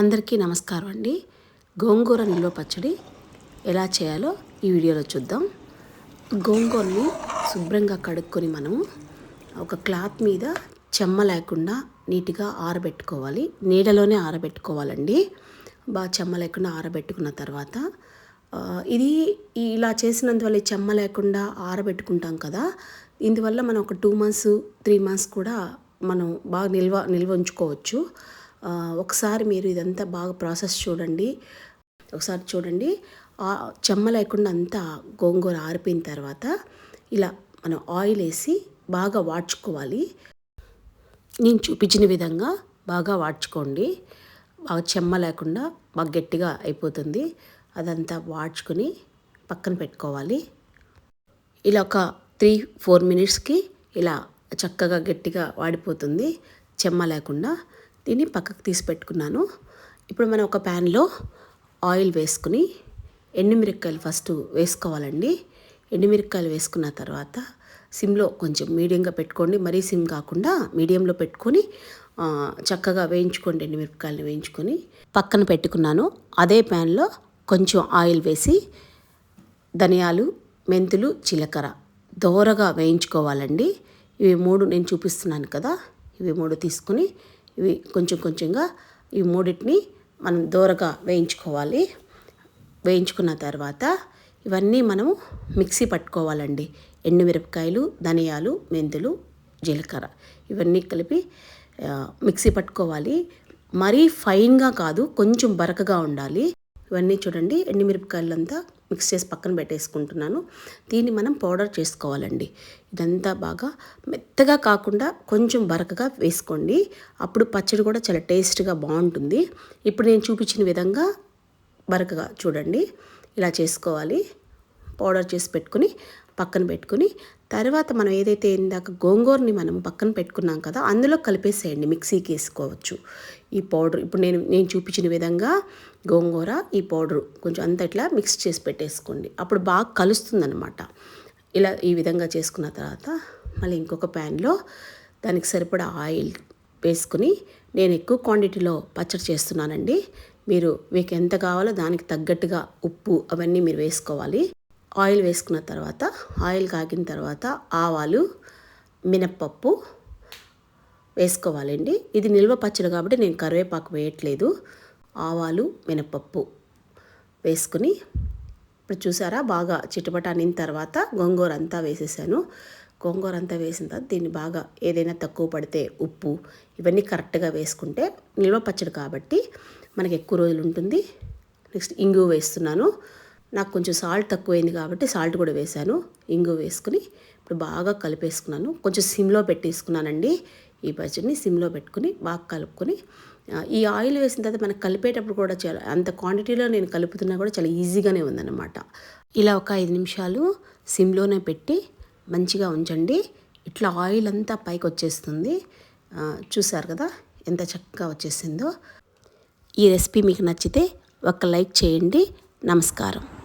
అందరికీ నమస్కారం అండి. గోంగూర నిల్వ పచ్చడి ఎలా చేయాలో ఈ వీడియోలో చూద్దాం. గోంగూరని శుభ్రంగా కడుక్కొని మనము ఒక క్లాత్ మీద చెమ్మ లేకుండా నీట్గా ఆరబెట్టుకోవాలి. నీడలోనే ఆరబెట్టుకోవాలండి. బాగా చెమ్మ లేకుండా ఆరబెట్టుకున్న తర్వాత ఇది ఇలా చేసినందువల్ల చెమ్మ లేకుండా ఆరబెట్టుకుంటాం కదా. ఇందువల్ల మనం ఒక టూ మంత్స్ త్రీ మంత్స్ కూడా మనం బాగా నిల్వ నిల్వ ఉంచుకోవచ్చు. ఒకసారి మీరు ఇదంతా బాగా ప్రాసెస్ చూడండి. ఒకసారి చూడండి. చెమ్మ లేకుండా అంతా గోంగూర ఆరిపోయిన తర్వాత ఇలా మనం ఆయిల్ వేసి బాగా వాడ్చుకోవాలి. నేను చూపించిన విధంగా బాగా వాడ్చుకోండి. బాగా చెమ్మ లేకుండా బాగా గట్టిగా అయిపోతుంది. అదంతా వాడ్చుకొని పక్కన పెట్టుకోవాలి. ఇలా ఒక త్రీ ఫోర్ మినిట్స్కి ఇలా చక్కగా గట్టిగా వాడిపోతుంది. చెమ్మ లేకుండా దీన్ని పక్కకు తీసి పెట్టుకున్నాను. ఇప్పుడు మనం ఒక ప్యాన్లో ఆయిల్ వేసుకుని ఎండుమిరపకాయలు ఫస్ట్ వేసుకోవాలండి. ఎండుమిరపకాయలు వేసుకున్న తర్వాత సిమ్లో కొంచెం మీడియంగా పెట్టుకోండి. మరీ సిమ్ కాకుండా మీడియంలో పెట్టుకొని చక్కగా వేయించుకోండి ఎండుమిరపకాయలు వేయించుకొని. పక్కన పెట్టుకున్నాను. అదే ప్యాన్లో కొంచెం ఆయిల్ వేసి ధనియాలు మెంతులు జీలకర్ర దోరగా వేయించుకోవాలండి. ఇవి మూడు నేను చూపిస్తున్నాను కదా ఇవి మూడు తీసుకుని ఇవి కొంచెం కొంచెంగా ఈ మూడింటిని మనం దోరగా వేయించుకోవాలి. వేయించుకున్న తర్వాత ఇవన్నీ మనము మిక్సీ పట్టుకోవాలండి. ఎండుమిరపకాయలు ధనియాలు మెంతులు జీలకర్ర ఇవన్నీ కలిపి మిక్సీ పట్టుకోవాలి. మరీ ఫైన్గా కాదు కొంచెం బరకగా ఉండాలి. ఇవన్నీ చూడండి ఎండుమిరపకాయలంతా మిక్స్ చేసి పక్కన పెట్టేసుకుంటున్నాను. దీన్ని మనం పౌడర్ చేసుకోవాలండి. ఇదంతా బాగా మెత్తగా కాకుండా కొంచెం బరకగా వేసుకోండి. అప్పుడు పచ్చడి కూడా చాలా టేస్ట్గా బాగుంటుంది. ఇప్పుడు నేను చూపించిన విధంగా బరకగా చూడండి ఇలా చేసుకోవాలి. పౌడర్ చేసి పెట్టుకుని పక్కన పెట్టుకుని తర్వాత మనం ఏదైతే ఇందాక గోంగూరని మనం పక్కన పెట్టుకున్నాం కదా అందులో కలిపేసేయండి మిక్సీకి వేసుకోవచ్చు. ఈ పౌడర్ ఇప్పుడు నేను నేను చూపించిన విధంగా గోంగూర ఈ పౌడరు కొంచెం అంత ఇట్లా మిక్స్ చేసి పెట్టేసుకోండి. అప్పుడు బాగా కలుస్తుందనమాట ఇలా ఈ విధంగా చేసుకున్న తర్వాత మళ్ళీ ఇంకొక ప్యాన్లో దానికి సరిపడా ఆయిల్ వేసుకుని నేను ఎక్కువ క్వాంటిటీలో పచ్చడి చేస్తున్నానండి. మీరు మీకు ఎంత కావాలో దానికి తగ్గట్టుగా ఉప్పు అవన్నీ మీరు వేసుకోవాలి. ఆయిల్ వేసుకున్న తర్వాత ఆయిల్ కాగిన తర్వాత ఆవాలు మినప్పప్పు వేసుకోవాలండి. ఇది నిల్వ పచ్చడి కాబట్టి నేను కరివేపాకు వేయట్లేదు. ఆవాలు మినపప్పు వేసుకుని ఇప్పుడు చూసారా బాగా చిటపట అనిన తర్వాత గోంగూర అంతా వేసేసాను. గోంగూర అంతా వేసిన తర్వాత దీన్ని బాగా ఏదైనా తక్కువ పడితే ఉప్పు ఇవన్నీ కరెక్ట్గా వేసుకుంటే నిల్వ పచ్చడి కాబట్టి మనకి ఎక్కువ రోజులు ఉంటుంది. నెక్స్ట్ ఇంగు వేస్తున్నాను. నాకు కొంచెం సాల్ట్ తక్కువైంది కాబట్టి సాల్ట్ కూడా వేశాను. ఇంగు వేసుకుని ఇప్పుడు బాగా కలిపేసుకున్నాను. కొంచెం సిమ్లో పెట్టేసుకున్నానండి. ఈ పచ్చడిని సిమ్లో పెట్టుకుని బాగా కలుపుకొని ఈ ఆయిల్ వేసిన తర్వాత మనకు కలిపేటప్పుడు కూడా చాలా అంత క్వాంటిటీలో నేను కలుపుతున్నా కూడా చాలా ఈజీగానే ఉందన్నమాట. ఇలా ఒక ఐదు నిమిషాలు సిమ్లోనే పెట్టి మంచిగా ఉంచండి. ఇట్లా ఆయిల్ అంతా పైకి వచ్చేస్తుంది. చూసారు కదా ఎంత చక్కగా వచ్చేసిందో. ఈ రెసిపీ మీకు నచ్చితే ఒక లైక్ చేయండి. నమస్కారం.